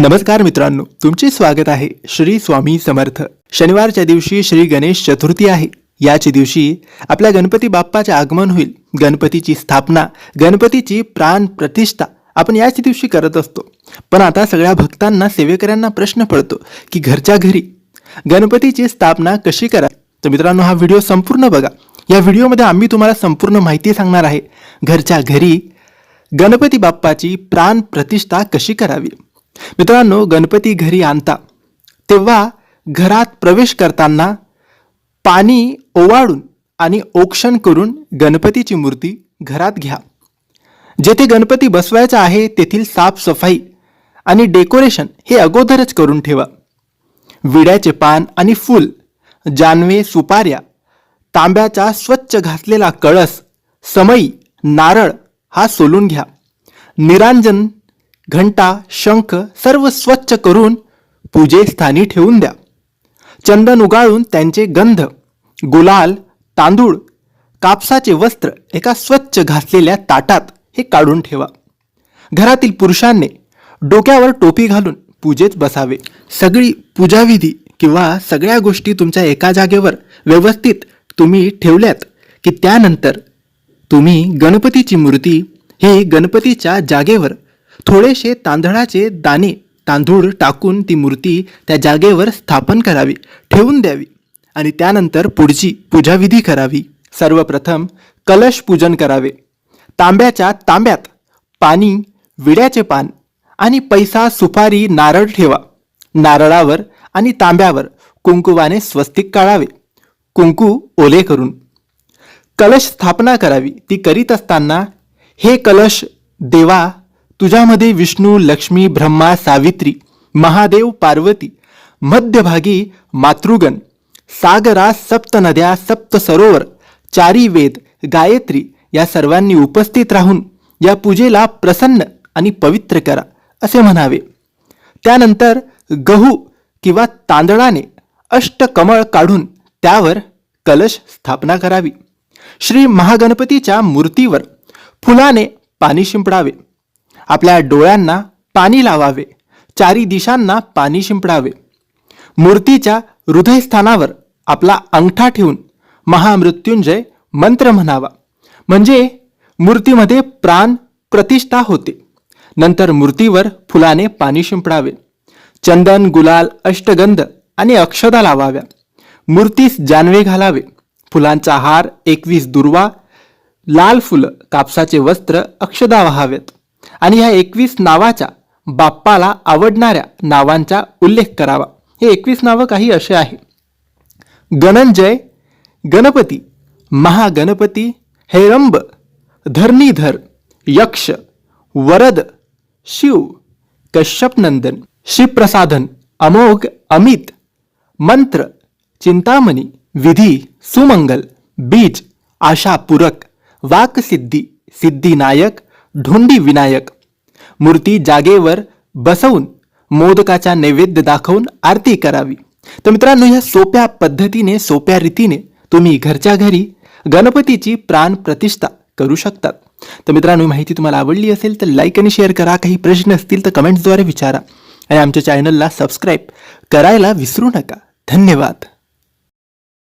नमस्कार मित्रांनो तुमचे स्वागत आहे श्री स्वामी समर्थ. शनिवारच्या दिवशी श्री गणेश चतुर्थी आहे. याच दिवशी आपल्या गणपती बाप्पाचे आगमन होईल. गणपतीची स्थापना गणपतीची प्राण प्रतिष्ठा आपण याच दिवशी करत असतो. पण आता सगळ्या भक्तांना सेवेकऱ्यांना प्रश्न पडतो की घरच्या घरी गणपतीची स्थापना कशी करा तर मित्रांनो हा व्हिडिओ संपूर्ण बघा. या व्हिडिओमध्ये आम्ही तुम्हाला संपूर्ण माहिती सांगणार आहे. घरच्या घरी गणपती बाप्पाची प्राण प्रतिष्ठा कशी करावी? मित्रांनो गणपती घरी आणता. तेव्हा घरात प्रवेश करताना पाणी ओवाळून आणि औक्षण करून गणपतीची मूर्ती घरात घ्या. जेथे गणपती बसवायचा आहे तेथील साफसफाई आणि डेकोरेशन हे अगोदरच करून ठेवा. विड्याचे पान आणि फूल जानवे सुपाऱ्या तांब्याचा स्वच्छ घासलेला कळस समई नारळ हा सोलून घ्या. निरांजन घंटा शंख सर्व स्वच्छ करून पूजेस्थानी ठेवून द्या. चंदन उगाळून त्यांचे गंध गुलाल तांदूळ कापसाचे वस्त्र एका स्वच्छ घासलेल्या ताटात हे काढून ठेवा. घरातील पुरुषांनी डोक्यावर टोपी घालून पूजेत बसावे. सगळी पूजाविधी किंवा सगळ्या गोष्टी तुमच्या एका जागेवर व्यवस्थित तुम्ही ठेवल्यात की त्यानंतर तुम्ही गणपतीची मूर्ती ही गणपतीच्या जागेवर थोडेसे तांदळाचे दाणे तांदूळ टाकून ती मूर्ती त्या जागेवर स्थापन करावी ठेवून द्यावी आणि त्यानंतर पुढची पूजाविधी करावी. सर्वप्रथम कलश पूजन करावे. तांब्याच्या तांब्यात पाणी विड्याचे पान आणि पैसा सुपारी नारळ ठेवा. नारळावर आणि तांब्यावर कुंकुवाने स्वस्तिक काढावे. कुंकू ओले करून. कलश स्थापना करावी. ती करीत असताना हे कलश देवा तुझ्यामध्ये विष्णू लक्ष्मी ब्रह्मा सावित्री महादेव पार्वती मध्यभागी मातृगण सागरा सप्त नद्या सप्त सरोवर चारी वेद गायत्री या सर्वांनी उपस्थित राहून या पूजेला प्रसन्न आणि पवित्र करा असे म्हणावे. त्यानंतर गहू किंवा तांदळाने अष्टकमळ काढून त्यावर कलश स्थापना करावी. श्री महागणपतीच्या मूर्तीवर फुलाने पाणी शिंपडावे. आपल्या डोळ्यांना पाणी लावावे चारी दिशांना पाणी शिंपडावे. मूर्तीच्या हृदयस्थानावर आपला अंगठा ठेवून महामृत्युंजय मंत्र म्हणावा. म्हणजे मूर्तीमध्ये प्राण प्रतिष्ठा होते. नंतर मूर्तीवर फुलाने पाणी शिंपडावे. चंदन गुलाल अष्टगंध आणि अक्षदा लावाव्या. मूर्तीस जानवे घालावे. फुलांचा हार एकवीस दुर्वा लाल फुलं कापसाचे वस्त्र अक्षदा व्हावेत. आणि ह्या एकवीस नावाच्या बाप्पाला आवडणाऱ्या नावांचा उल्लेख करावा. हे एकवीस नावं काही असे आहे. गणंजय गणपती महागणपती हेरंब धरणीधर यक्ष वरद शिव कश्यपनंदन शिवप्रसाधन अमोघ अमित मंत्र चिंतामणी विधी सुमंगल बीज आशापूरक वाकसिद्धी सिद्धिनायक ढोंडी विनायक. मूर्ती जागेवर बसवून मोदकाचा नैवेद्य दाखवून आरती करावी. तर मित्रांनो ह्या सोप्या पद्धतीने सोप्या रीतीने तुम्ही घरच्या घरी गणपतीची प्राण प्रतिष्ठा करू शकतात. तर मित्रांनो माहिती तुम्हाला आवडली असेल तर लाईक आणि शेअर करा. काही प्रश्न असतील तर कमेंट्सद्वारे विचारा. आणि आमच्या चॅनलला सबस्क्राईब करायला विसरू नका. धन्यवाद.